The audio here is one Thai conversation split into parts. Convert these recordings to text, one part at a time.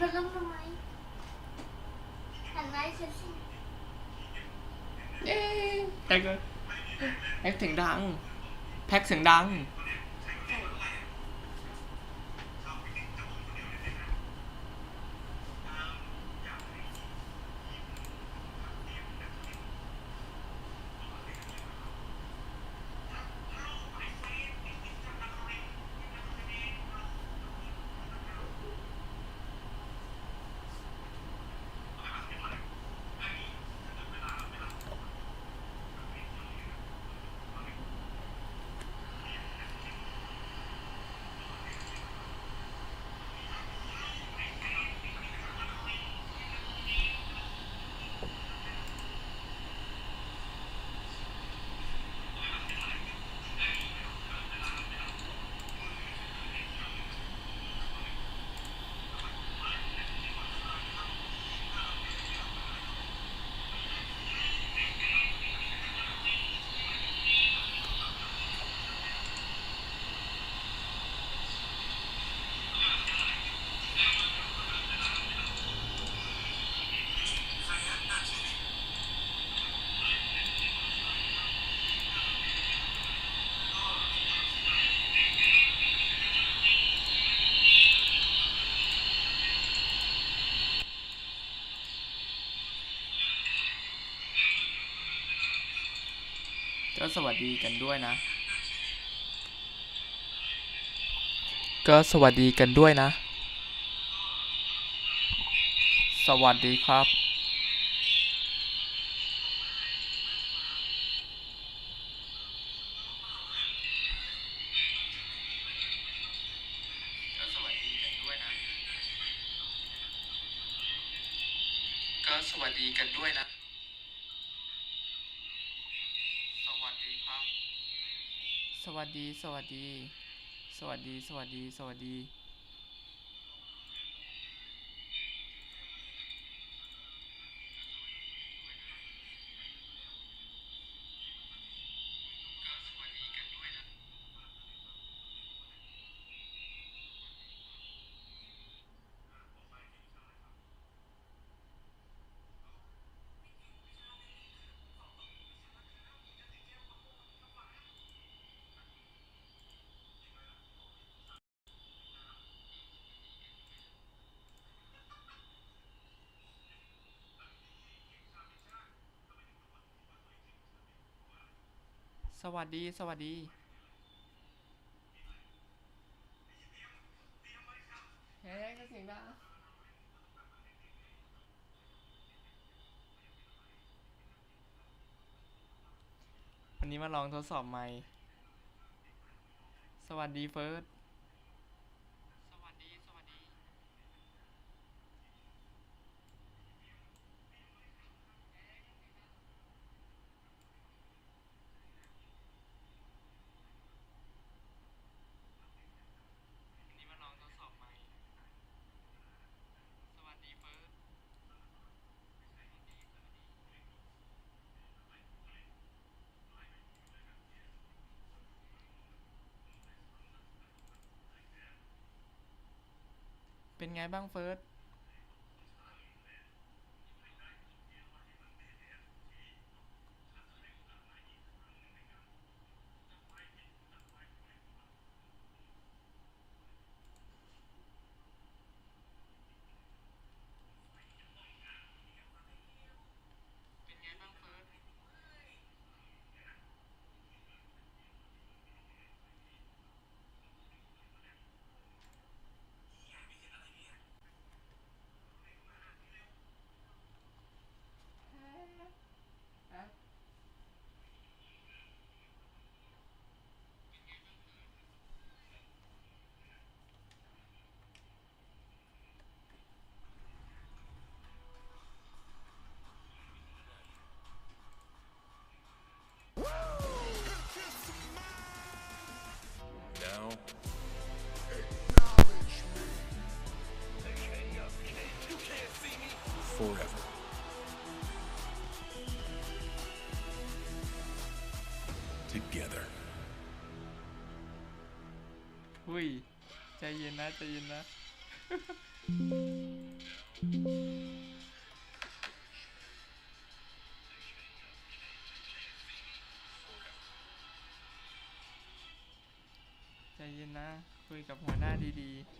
พัดลมทำไมหันมาให้ฉันสิเอ๊ะแพ็กเลยแพ็กเสียงดัง แพ็คเสียงดัง สวัสดีกันด้วยนะ ก็สวัสดีกันด้วยนะ สวัสดีครับ ก็สวัสดีกันด้วยนะ ก็สวัสดีกันด้วยนะ สวัสดีครับ สวัส ดี สวัสดี สวัสดี สวัสดี สวัสดี สวัสดี สวัสดีเฮ้ยก็เสียงดังวันนี้มาลองทดสอบใหม่ สวัสดีเฟิร์สวัสดี สวัสดี วันนี้มาลองทดสอบไมค์สวัสดีเฟิร์ส เป็นไงบ้างเฟิร์ส Now, forever. Together. หุยใจเย็นนะใจเย็นนะ กับหัวหน้าดีๆ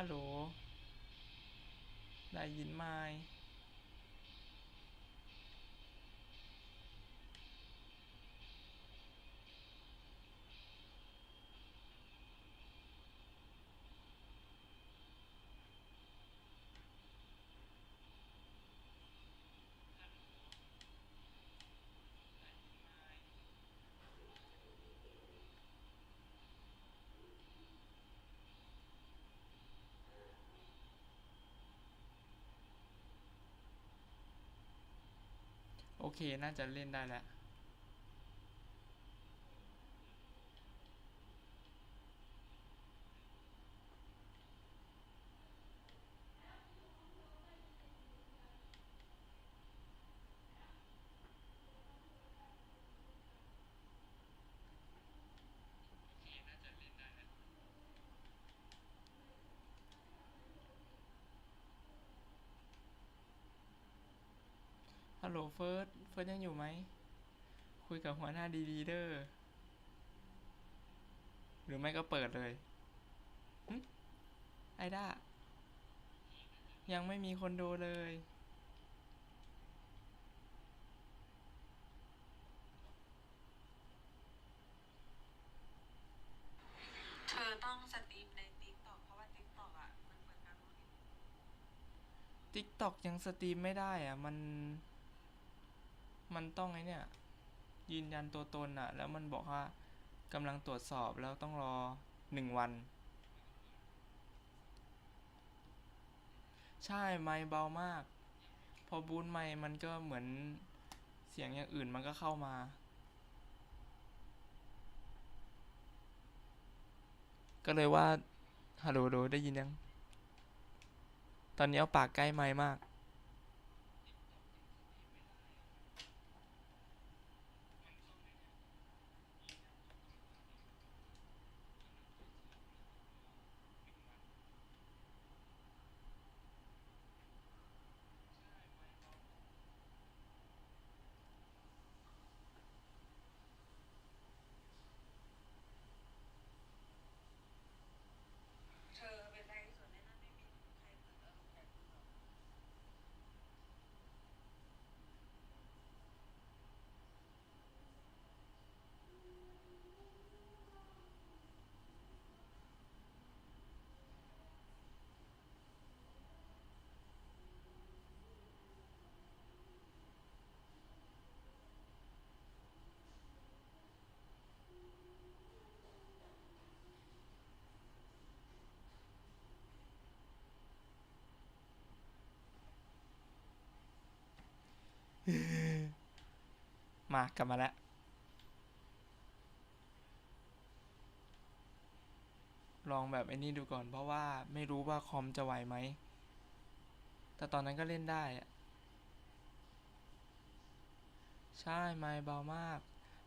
ฮัลโหล ได้ยินไหม อเค น่าจะเล่นได้แล้วฮัลโหลเฟิร์สเฟิร์สยังอยู่ไหม คุยกับหัวหน้าดีๆเด้อ หรือไม่ก็เปิดเลยหึไอด้า ยังไม่มีคนดูเลย เธอต้องสตรีมในติ๊กต็อกเพราะว่าติ๊กต็อกอะ มันเปิดการมองเห็นติ๊กต็อกยังสตรีมไม่ได้อะมัน มันต้องไอเนี่ย ยืนยันตัวตนอะแล้วมันบอกว่ากำลังตรวจสอบแล้วต้องรอหนึ่งวัน ใช่ไมค์เบามาก พอบูนไมค์มันก็เหมือนเสียงอย่างอื่นมันก็เข้ามาก็เลยว่าฮัลโหลได้ยินยัง ตอนนี้เอาปากใกล้ไมค์มาก มากลับมาแล้วลองแบบไอ้นี่ดูก่อนเพราะว่าไม่รู้ว่าคอมจะไหวไหม แต่ตอนนั้นก็เล่นได้อะใช่ไม่เบามาก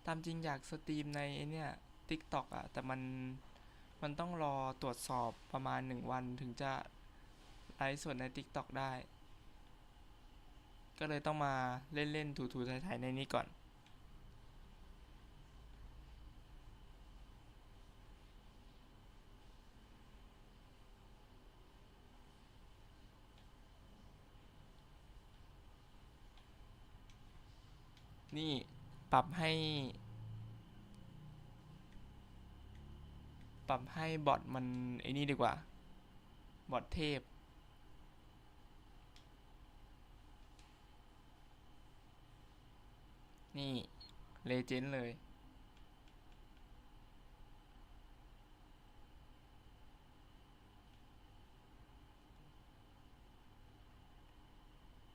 ตามจริงอยากสตรีมในไอเนี่ย TikTok อะแต่มัน มันต้องรอตรวจสอบประมาณหนึ่งวันถึงจะไลฟ์สดใน TikTok ได้ ก็เลยต้องมาเล่นๆถูๆไถ่ายๆในนี้ก่อนป รับให้ ปรับให้บอทมันไอ้นี่ดีกว่า บอทเทพ นี่ เลเจนด์เลย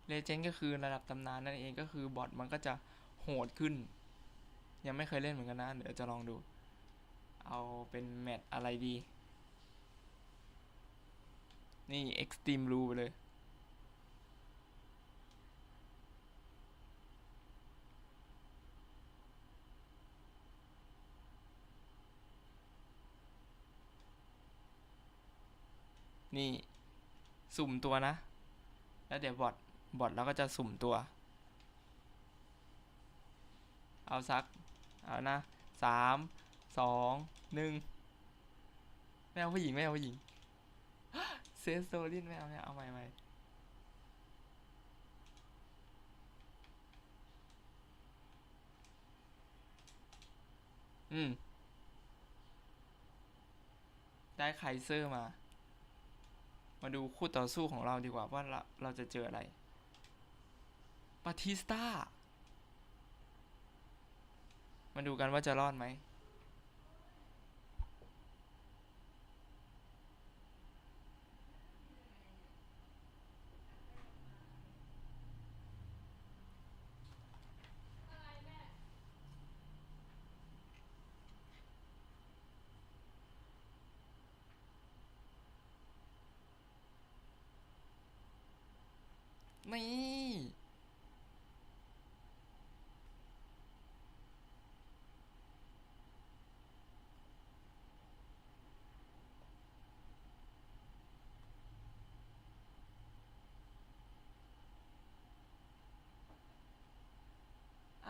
เลเจนด์ก็คือระดับตำนานนั่นเองก็คือบอทมันก็จะ โหดขึ้น ยังไม่เคยเล่นเหมือนกันนะ เดี๋ยวจะลองดู เอาเป็นแมตอะไรดี นี่ Extreme Rule ไปเลย นี่ สุ่มตัวนะ แล้วเดี๋ยวบอทบอทแล้วก็จะสุ่มตัว เอาสัก เอานะสามสองหนึ่งไม่เอาผู้หญิงไม่เอาผู้หญิงเซสโซลินไม่เอาไม่เอาใหม่ใหม่อืม ได้ไคเซอร์มา มาดูคู่ต่อสู้ของเราดีกว่าว่าเราเราจะเจออะไรปาทิสตา มาดูกันว่าจะรอดไหม นี่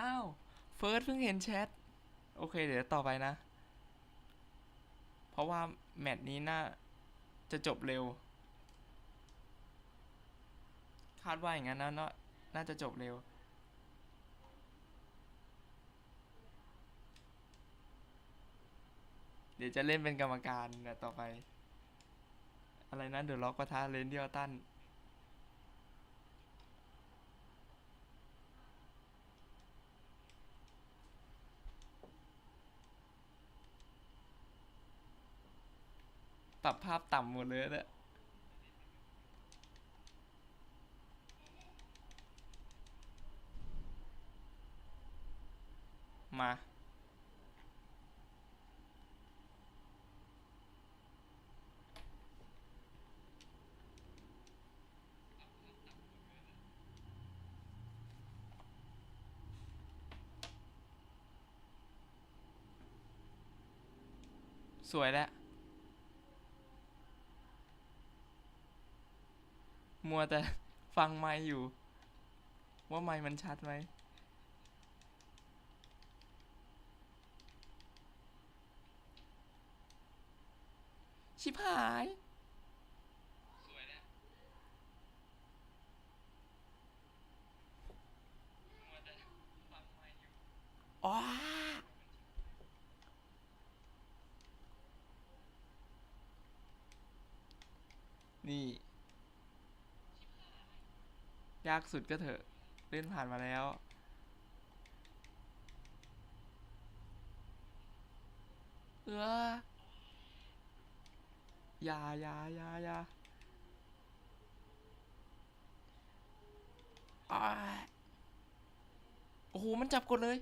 อ้าว เฟิร์สเพิ่งเห็นแชท โอเค เดี๋ยวต่อไปนะ เพราะว่า แมตช์นี้น่า จะจบเร็ว คาดว่าอย่างนั้นนะเนาะน่าจะจบเร็ว เดี๋ยวจะเล่นเป็นกรรมการเนี่ยต่อไป อะไรนะเดอะล็อกปะทะเลนเดียตัน ปรับภาพต่ำหมดเลยเนี่ยมา สวยแล้ว มัวแต่ฟังไมค์อยู่ ว่าไมค์มันชัดไหมชิบหายอ๋อนี่ ยากสุดก็เถอะ เล่นผ่านมาแล้ว เอออย่าอย่าอย่าอย่าอ้าโอ้โห มันจับกดเลย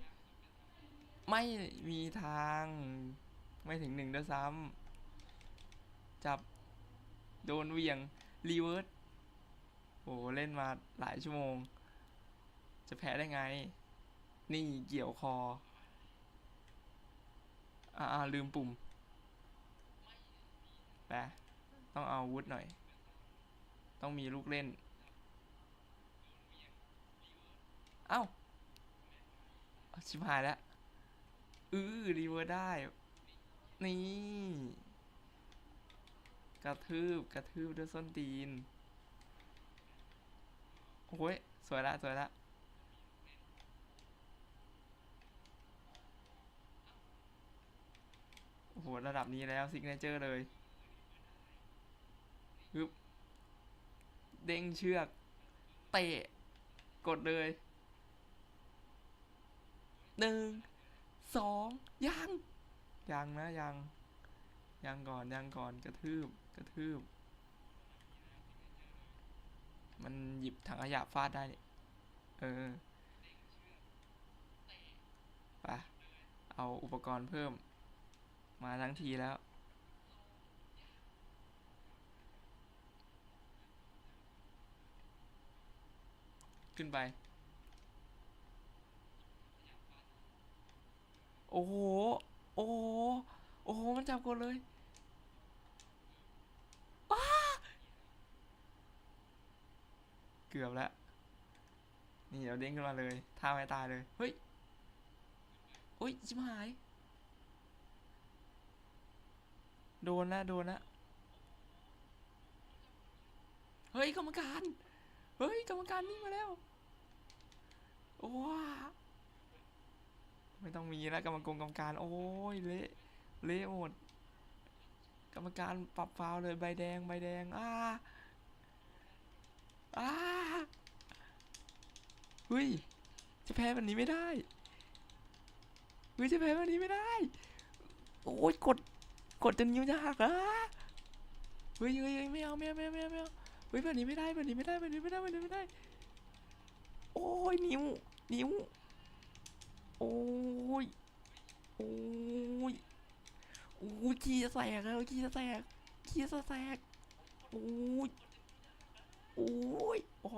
ไม่มีทาง ไม่ถึงหนึ่งด้วยซ้ำจับ โดนเวียง รีเวิร์ส โอ้โหเล่นมาหลายชั่วโมง จะแพ้ได้ไง นี่เกี่ยวคอ อ่าลืมปุ่มไปต้องเอาวุธหน่อย ต้องมีลูกเล่น เอ้าเอาชิบหายแล้ว อือรีเวอร์ได้ นี่ กระทืบ กระทืบด้วยส้นตีน โอ้ย สวยละ สวยละ โอ้โห ระดับนี้แล้วซิกเนเจอร์เลยฮึบเด้งเชือก เตะ กดเลยหนึ่งสองยัง ยังนะ ยัง ยังก่อน ยังก่อน กระทืบ กระทืบ มันหยิบถังขยะฟาดได้นี่เออไปเอาอุปกรณ์เพิ่ม มาทั้งทีแล้ว ขึ้นไป โอ้โห โอ้โห โอ้โห มันจับกดเลยอ้า เกือบแล้ว นี่เดี๋ยวเด้งขึ้นมาเลยท่าไม่ตายเลย เฮ้ยโอ้ยชิบหาย โดนนะ โดนนะ เฮ้ยกรรมการ เฮ้ยกรรมการนี่มาแล้ว ว้า ไม่ต้องมีแล้วกรรมกรกรรมการ โอ้ยเละเละหมดกรรมการปรับฟาวเลยใบแดงใบแดง อ้า อ้าเฮ้ย จะแพ้แบบนี้ไม่ได้เฮ้ยจะแพ้แบบนี้ไม่ได้ โอ้ยกด กดจนนิ้วจะหักอะเฮ้ยเฮ้ยเฮ้ยไม่เอาไม่เอาไม่เอาไม่เอาไม่เอาเฮ้ยแบบนี้ไม่ได้แบบนี้ไม่ได้แบบนี้ไม่ได้แบบนี้ไม่ได้ โอ้ยนิ้ว นิ้ว โอ้ย โอ้ยโอ้ยขี้จะแตกแล้วขี้จะแตกขี้จะแตกโอ้ย โอ้ยโอ้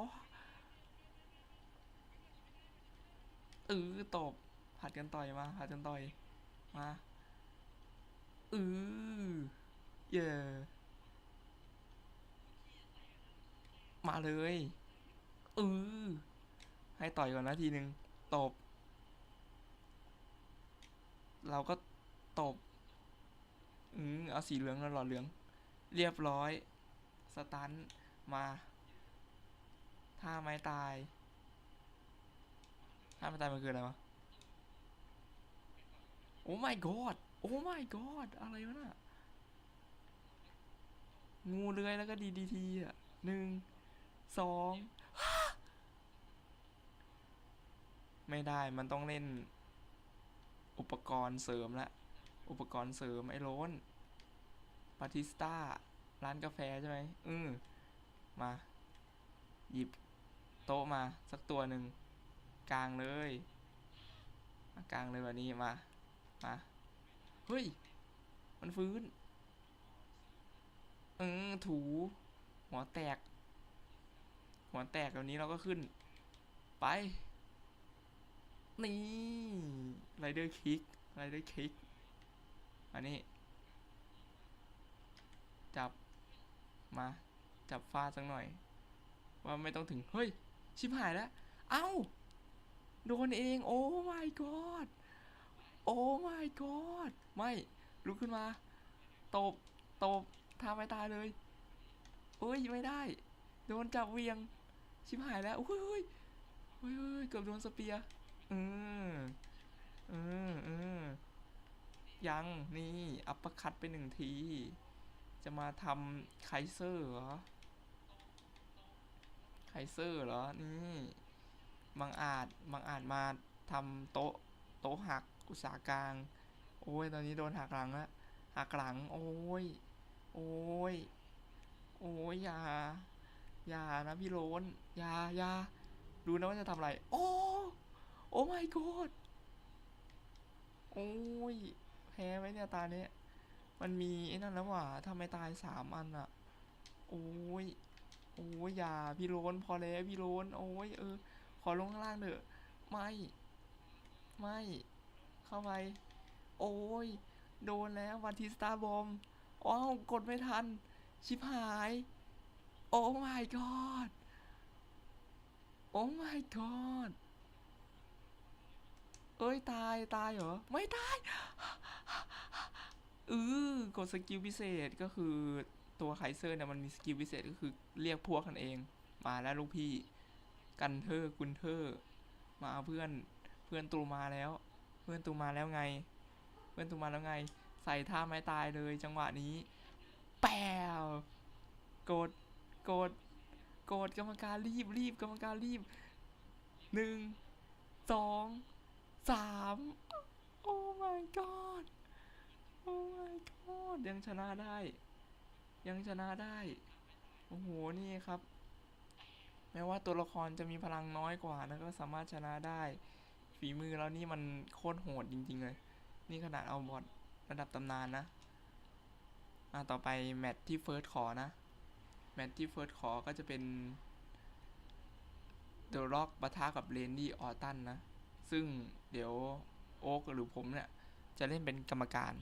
เออตบผัดกันต่อยมาผัดกันต่อยมาเออเย่มาเลยเออให้ต่อยก่อนนะทีหนึ่งตบ เราก็ตบ อืมเอาสีเหลืองแล้วหลอดเหลือง เรียบร้อย สตันมา ท่าไม้ตายท่าไม้ตายมันคืออะไรวะโอ้ my god โอ้ my god อะไรวะน่ะงูเลื้อยแล้วก็ดีดีทีอะหนึ่งสองไม่ได้มันต้องเล่น อุปกรณ์เสริมละ อุปกรณ์เสริมไอ้โรนปาทิสต้า ร้านกาแฟใช่ไหมอือมา หยิบ โต๊ะมาสักตัวหนึ่งกลางเลยมากลางเลยแบบนี้มา มาเฮ้ย มันฟื้นเออถู หัวแตก หัวแตกแบบนี้เราก็ขึ้น ไป นี่ไรเดอร์คิกไรเดอร์คิกอันนี้ จับมา จับฟาสักหน่อย ว่าไม่ต้องถึง เฮ้ย ชิบหายแล้ว เอ้า โดนเอง โอ้ my god โอ้ my god ไม่ ลุกขึ้นมา ตบ ตบท่าไม่ตายเลยเอ้ย ไม่ได้ โดนจับเวียง ชิบหายแล้วเฮ้ยเฮ้ยเฮ้ยเกือบโดนสเปียร์อืมอืมอืมยังนี่ อัปปอร์คัตไปหนึ่งที จะมาทำไคเซอร์เหรอ ไคเซอร์เหรอ นี่บางอาจบางอาจมาทำโต๊ะโต๊ะหักอุตสาหกลาง โอ้ย ตอนนี้โดนหักหลังแล้วหักหลัง โอ้ย โอ้ย โอ้ยอย่าอย่านะพี่โรนอย่าอย่าดูนะว่าจะทำอะไร โอ้โอ้ my god โอ้ย แพ้ไหมเนี่ยตาเนี้ยมันมีไอ้นั่นแล้วว่ะทำไมตายสามอันอะโอ้ย โอ้ยอย่าพี่โรนพอแล้วพี่โรนโอ้ยเออ ขอลงข้างล่างเถอะ ไม่ ไม่ เข้าไป โอ้ย โดนแล้ววันทีสตาร์บอมอ้าวกดไม่ทัน ชิบหาย โอ้ my god โอ้ my god เอ้ย ตายตายเหรอ ไม่ตาย อือกดสกิลพิเศษก็คือ ตัวไคเซอร์เนี่ยมันมีสกิลพิเศษก็คือเรียกพวกกันเอง มาแล้วลูกพี่ กันเทอกุนเทอมาเอาเพื่อนเพื่อนตูมาแล้ว เพื่อนตูมาแล้วไง เพื่อนตูมาแล้วไง ใส่ท่าไม้ตายเลยจังหวะนี้ แปวกดกดกดกรรมการรีบรีบกรรมการรีบหนึ่งสองสามโอ้ my god โอ้ my god ยังชนะได้ ยังชนะได้ โอ้โห นี่ครับ แม้ว่าตัวละครจะมีพลังน้อยกว่านะก็สามารถชนะได้ ฝีมือเรานี่มันโคตรโหดจริง ๆ เลย นี่ขนาดเอาบอทระดับตำนานนะ อะต่อไปแมตที่เฟิร์สขอนะ แมตที่เฟิร์สขอก็จะเป็นเดอะร็อกปะทะกับเรนดี้ออตันนะ ซึ่งเดี๋ยวโอ๊กหรือผมเนี่ย จะเล่นเป็นกรรมการ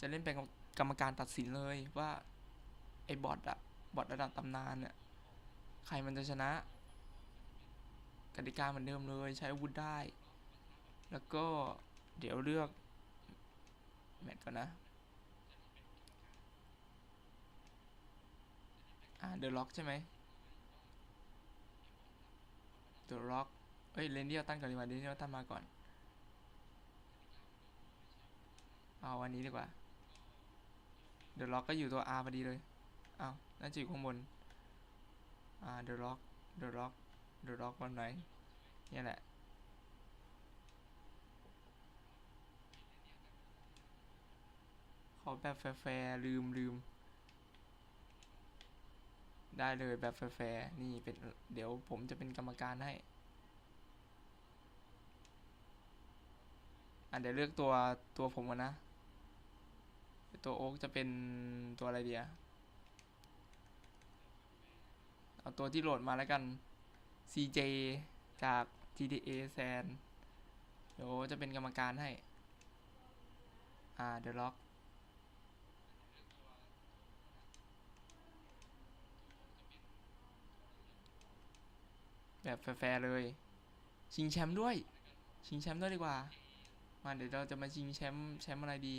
จะเล่นเป็น กรรมการตัดสินเลยว่าไอ้บอทอะบอทระดับตำนานเนี่ยใครมันจะชนะกติกาเหมือนเดิมเลยใช้อาวุธได้ แล้วก็เดี๋ยวเลือกแมตช์ก่อนนะอ่าเดอะล็อกใช่ไหมเดอะล็อกเอ้ยเรนดี้เอาตั้นก่อนดีกว่าเรนดี้เอาตั้นมาก่อน เอาอันนี้ดีกว่า เดอะล็อกก็อยู่ตัว R พอดีเลยเอาน่าจะอยู่ข้างบนอ่าเดอะล็อกเดอะล็อกเดอะล็อกวันไหนเนี่แหละขอแบบแฟร์ลืมลืมได้เลยแบบแฟร์นี่เป็นเดี๋ยวผมจะเป็นกรรมการให้อะเดี๋ยวเลือกตัวตัวผมก่อนนะ ตัวโอ๊กจะเป็นตัวอะไรเดียเอาตัวที่โหลดมาแล้วกัน CJ จาก GTA San เดี๋ยวจะเป็นกรรมการให้ อ่า The Lock แบบแฟร์เลย ชิงแชมป์ด้วย ชิงแชมป์ด้วยดีกว่า มาเดี๋ยวเราจะมาชิงแชมป์แชมป์อะไรดี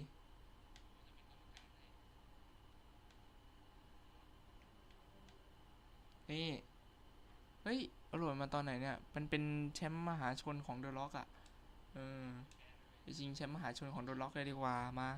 นี่ เฮ้ยเอาหลดมาตอนไหนเนี่ย มันเป็นแชมป์มหาชนของเดอะล็อกอะ่ะ เออจริงแชมป์มหาชนของเดอะล็อกเลยดีกว่ามา